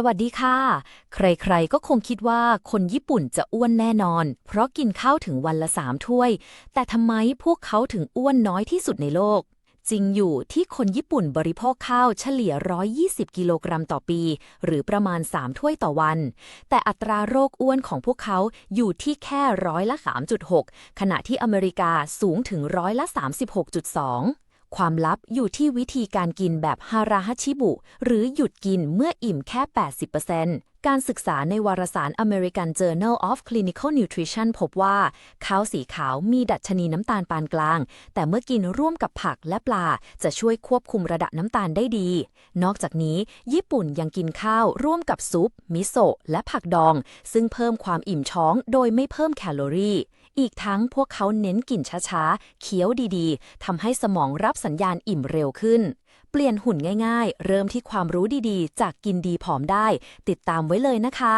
สวัสดีค่ะ ใครๆ ก็คงคิดว่าคนญี่ปุ่นจะอ้วนแน่นอน เพราะกินข้าวถึงวันละสามถ้วย แต่ทำไมพวกเขาถึงอ้วนน้อยที่สุดในโลก จริงอยู่ที่คนญี่ปุ่นบริโภคข้าวเฉลี่ย 120 กิโลกรัมต่อปี หรือประมาณ 3 ถ้วยต่อวัน แต่อัตราโรคอ้วนของพวกเขาอยู่ที่แค่ร้อยละ 3.6 ขณะที่อเมริกาสูงถึงร้อยละ 36.2 ความลับอยู่ที่วิธีการกินแบบฮาราฮาชิบุ หรือหยุดกินเมื่ออิ่มแค่ 80%การศึกษาในวารสาร American Journal of Clinical Nutrition พบว่าข้าวสีขาวมีดัชนีน้ำตาลปานกลาง แต่เมื่อกินร่วมกับผักและปลา จะช่วยควบคุมระดับน้ำตาลได้ดี นอกจากนี้ ญี่ปุ่นยังกินข้าวร่วมกับซุป มิโซะและผักดอง ซึ่งเพิ่มความอิ่มท้องโดยไม่เพิ่มแคลอรี่อีกทั้งพวกเขาเน้นกินช้าๆ เคี้ยวดีๆ ทำให้สมองรับสัญญาณอิ่มเร็วขึ้น เปลี่ยนหุ่นง่ายๆ เริ่มที่ความรู้ดีๆ จากกินดีผอมได้ ติดตามไว้เลยนะคะ